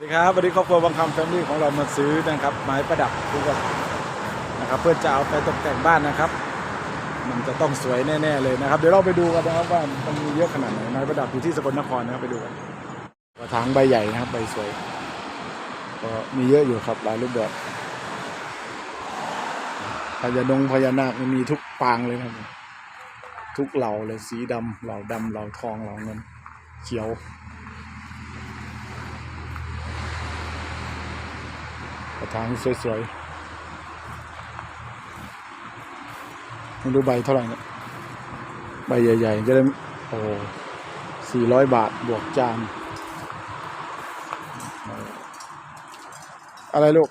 สวัสดีครับวันนี้ครอบครัวบางคำแฟมิลี่ของเรามาซื้อนะครับ ไม้ประดับทุกคนนะครับ เพื่อจะเอาไปตกแต่งบ้านนะครับ มันจะต้องสวยแน่ ๆ เลยนะครับ เดี๋ยวเราไปดูกันนะครับว่ามันมีเยอะขนาดไหนไม้ประดับอยู่ที่สกลนครนะครับไปดูกันกระถางใบใหญ่นะครับ ใบสวยก็มีเยอะอยู่ครับหลายรูปแบบพญานงพญานาคมีทุกปางเลยนะครับ ทุกเหล่าเลยสีดำเหล่าดำเหล่าทองเหล่าเงินเขียว กระถางสวยๆ ไม่รู้ใบเท่าไหร่เนี่ย ใบใหญ่ ๆ จะได้ โอ้สี่ร้อยบาทบวกจาน อะไรลูก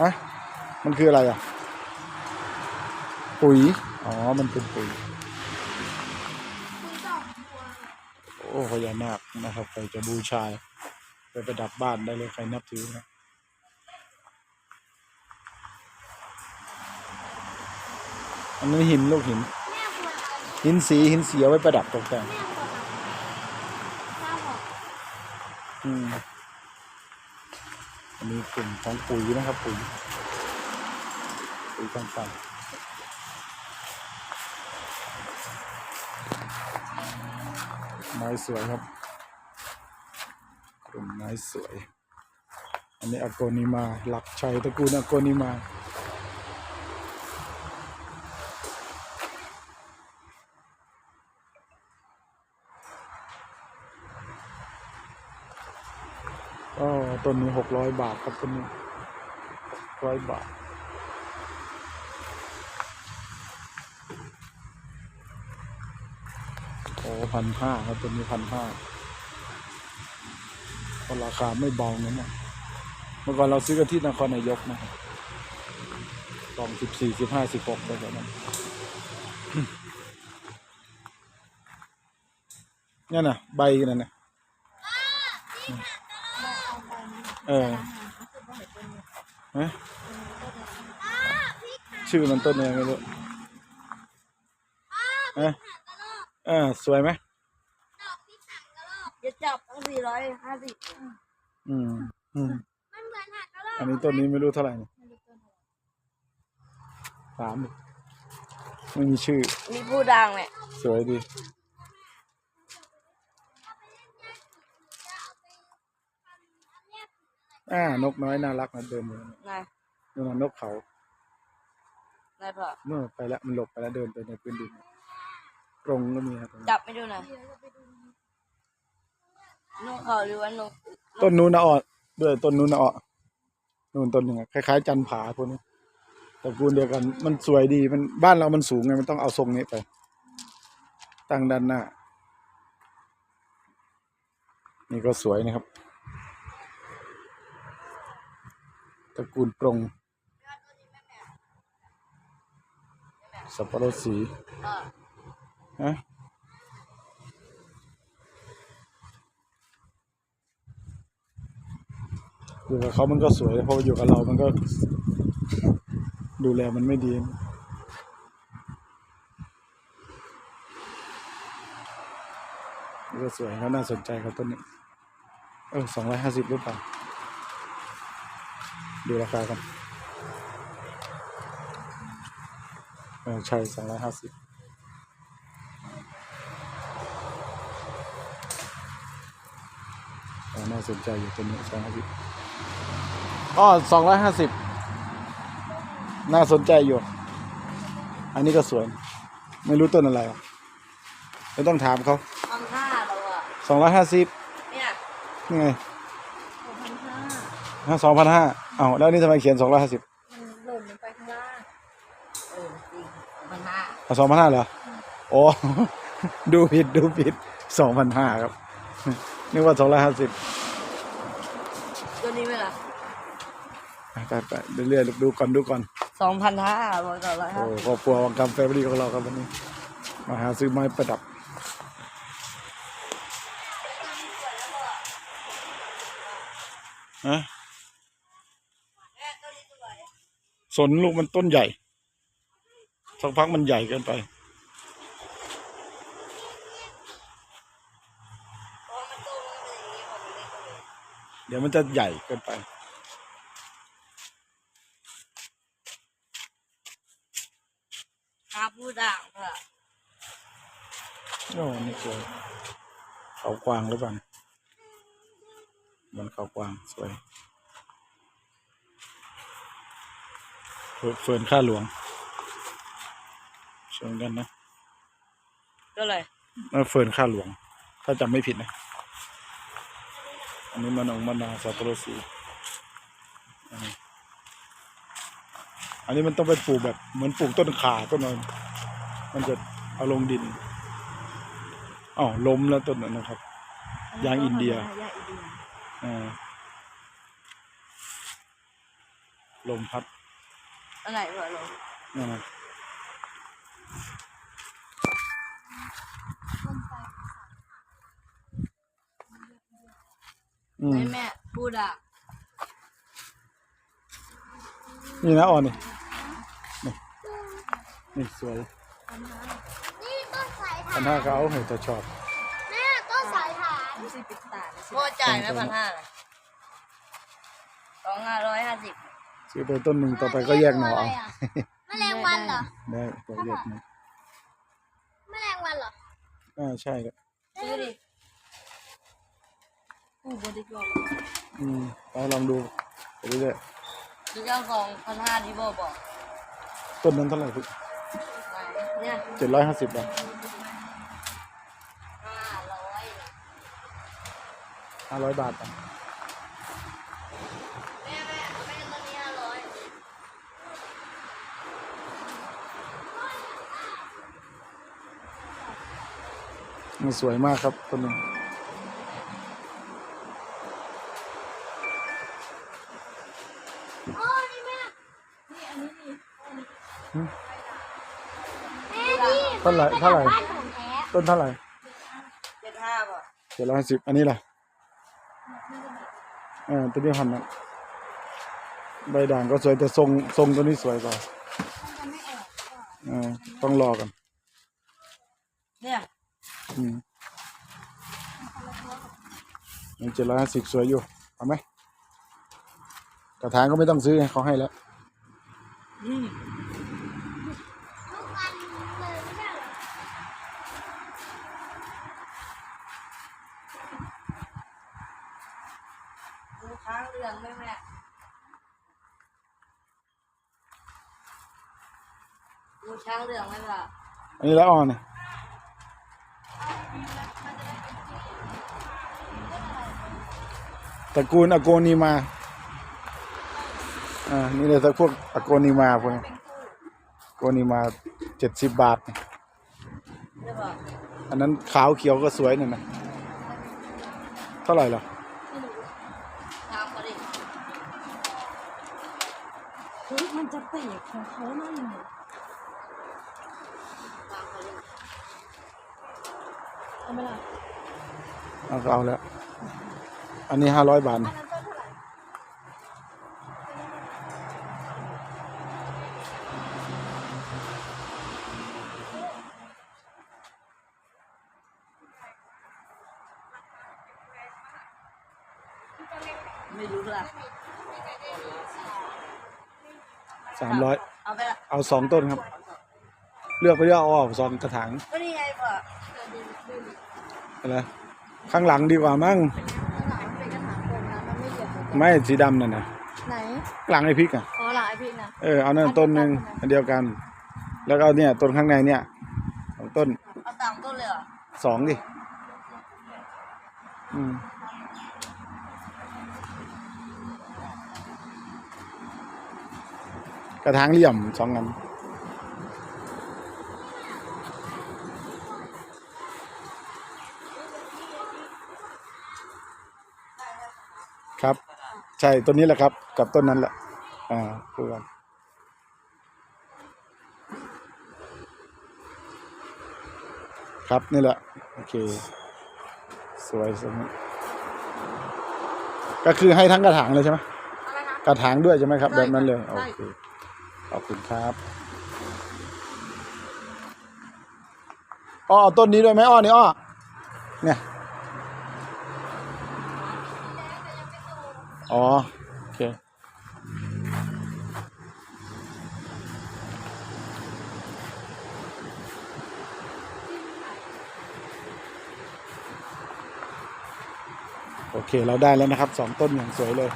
ฮะ มันคืออะไรอะ ปุ๋ย อ๋อ มันเป็นปุ๋ยโอ้พญานาคนะครับใครจะบูชาไปประดับบ้านได้เลยใครนับถือนะอันนี้หินลูกหิน หินสีหินสีเอาไว้ประดับตกแต่งอืมอันนี้กลุ่มของปุ๋ยนะครับปุ๋ยปุ๋ยต่างๆไม้สวยครับ กลุ่มไม้สวย อันนี้อโกนิมาหลักชัยตระกูลอโกนิมาก็ต้นนี้หกร้อยบาทครับต้นนี้ร้อยบาทโอ้พันห้าครับต้นนี้พันห้า ก็ราคาไม่เบาเงี้ยนะเมื่อก่อนเราซื้อกันที่นครนายกนะครับกล่องสิบสี่สิบห้าสิบหกได้แบบนั้นนี่นน่ะ ใบนั่นน่ะเออฮะชื่อมันต้นอะไรไม่รู้ฮะเออสวยไหม จะจับตั้งสี่ร้อยห้าสิบอืมอืมมันเหมือนหักกระโหลกอันนี้ต้นนี้ไม่รู้เท่าไหร่นี่สามดิไม่มีชื่อ มีผู้ดังเนี่ยสวยดี อ่านกน้อยน่ารักนะเดินอยู่นายนู่นนะนกเขานายพ่อเมื่อไปแล้วมันหลบไปแล้วเดินไปในพื้นดินกรงก็มีครับตรงนี้จับไม่ดูหน่อย นกเขาหรือว่านกต้นนู้นนะอ่อด้วยต้นนู้นนะอ่อนู่นต้นหนึ่งอะคล้ายๆ จันผาพวกนี้ตระกูลเดียวกัน มันสวยดีมันบ้านเรามันสูงไงมันต้องเอาทรงนี้ไป ตั้งด้านหน้า นี่ก็สวยนะครับ ตระกูลปรงสับปะรดสีเออฮะ อยู่กับเขามันก็สวยเพราะอยู่กับเรามันก็ ดูแลมันไม่ดีก็สวยก็น่าสนใจครับต้นนี้ เออสองร้อยห้าสิบหรือเปล่า ดูราคากันเออใช่สองร้อยห้าสิบอ่าน่าสนใจอยู่ตัวนี้สองร้อยห้าสิบ อ๋อสองร้อยห้าสิบน่าสนใจอยู่ อันนี้ก็สวย ไม่รู้ต้นอะไรหรอกไม่ต้องถามเขาพันห้าเราอะสองร้อยห้าสิบเนี่ยนี่ไงพันห้าห้าสองพันห้าอ้าวแล้วนี่ทำไมเขียนสองร้อยห้าสิบมันหล่นลงไปข้างล่างเออจริงพันห้าสองพันห้าเหรอโอ้ดูผิดดูผิดสองพันห้าครับนึกว่าสองร้อยห้าสิบ ไปไปเรื่อยๆดูก่อนดูก่อนสองพันห้าร้อยสองร้อยห้าโอ้ครอบครัววังคำแฟมิลี่ของเราครับวันนี้ มาหาซื้อไม้ประดับ ฮะ สนลูกมันต้นใหญ่ สักพักมันใหญ่เกินไป เดี๋ยวมันจะใหญ่เกินไป หาผู้ด่างค่ะ โอ้นี่สวยเขากวางหรือเปล่าเนี่ยเหมือนเขากวางสวยเฟิร์นเฟิร์นข้าหลวงสวยเหมือนกันนะก็เลยเออเฟิร์นข้าหลวง ถ้าจำไม่ผิดนะ อันนี้มันองมะนาวสับปะรดสีอันนี้อันนี้มันต้องไปปลูกแบบเหมือนปลูกต้นขาต้นนอนมันจะเอาลงดิน อ๋อล้มแล้วต้นนั้นนะครับ ยางอินเดียยางอินเดียอ่าลมพัดอันไหนเหรอลงนั่นนะอืมให้แม่ผู้ด่างนี่นะอ่อนนี่นี่นี่สวยนี่ต้นสาย พัถ่านนห้าก็เอาเหจะชอบแม่ต้นสายถ่านดูสิปิดตาพ่อจ่ายไหมพันห้าสองห้าร้อยห้าสิบซื้อไปต้นหนึ่งต่อไปก็แยกหน่อเอาแมลงวันเหรอได้ก็แยกหน่อแมลงวันเหรออ่าใช่ครับซื้อดิผู้บริกรอืมไปลองดูไปเรื่อยซื้อเจ้าของพันห้าที่พ่อบอกๆต้นนั้นเท่าไหร่พี่เนี่ยเจ็ดร้อยห้าสิบบาท ห้าร้อยบาทอะแม่แม่แม่ตอนนี้ห้าร้อยมันสวยมากครับต้นนึงโอ้นี่แม่แม่นี่เท่าไหร่เท่าไหร่บ้านของแท้ต้นเท่าไหร่เจ็ดห้าป่ะเจ็ดร้อยห้าสิบอันนี้ล่ะ เออตัวนี้หันนะใบด่างก็สวยแต่ทรงทรงตัวนี้สวยกว่าเออต้องรอกันเนี่ยอืมเจ็ดร้อยห้าสิบสวยอยู่เอาไหมกระถางก็ไม่ต้องซื้อเขาให้แล้ว องแม่แม่ดูช้างเรืองไหมล่ะอันนี้ละอ่อนเนี่ยตระกูลอโกนีมา อ่า นี่เลยสักพวกอโกนีมาพวกนี้อโกนีมาเจ็ดสิบบาท อันนั้นขาวเขียวก็สวยหน่อยนะ เท่าไหร่ล่ะถามเขาดิ เฮ้ยมันจะเปียกของเขานั่นน่ะถามเขาดิเอาไหมล่ะเอาเอาแล้ว อันนี้ห้าร้อยบาทไหร่ไม่รู้ล่ะ สามร้อยเอาไปละเอาสองต้นครับ เลือกไปเลือกเอาออกสองกระถางก็นี่ไงป่ะอะไรข้างหลังดีกว่ามั้งข้างหลังมันเป็นกระถางโฟมนะมันไม่เหยียบเลยไม่สีดำนั่นนะไหนหลังไอ้พริกอะอ๋อหลังไอพี่นะเออเอานั่นต้นหนึ่งอันเดียวกัน แล้วก็เอาเนี่ยต้นข้างในเนี่ยสองต้นเอาตามต้นเลยเหรอสองดิอืม กระถางเหลี่ยมสองอันครับ ใช่ต้นนี้แหละครับ กับต้นนั้นแหละอ่าคือกันครับนี่แหละโอเค สวยสวยก็คือให้ทั้งกระถางเลยใช่ไหมอะไรนะกระถางด้วยใช่ไหมครับใช่แบบนั้นเลยใช่โอเค ขอบคุณครับอ้อเอาต้นนี้ด้วยไหมอ้อนี่อ้อเนี่ยอ๋อโอเคโอเค เราได้แล้วนะครับสองต้นอย่างสวยเลย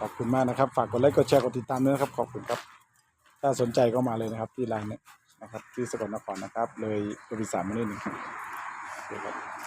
ขอบคุณมากนะครับ ฝากกดไลค์กดแชร์กดติดตามด้วยนะครับ ขอบคุณครับ ถ้าสนใจก็มาเลยนะครับ ที่ร้านเนี้นะครับ ที่สกลนครนะครับ เลยบริษัทมาเล่นหนึ่งครับโอเคครับ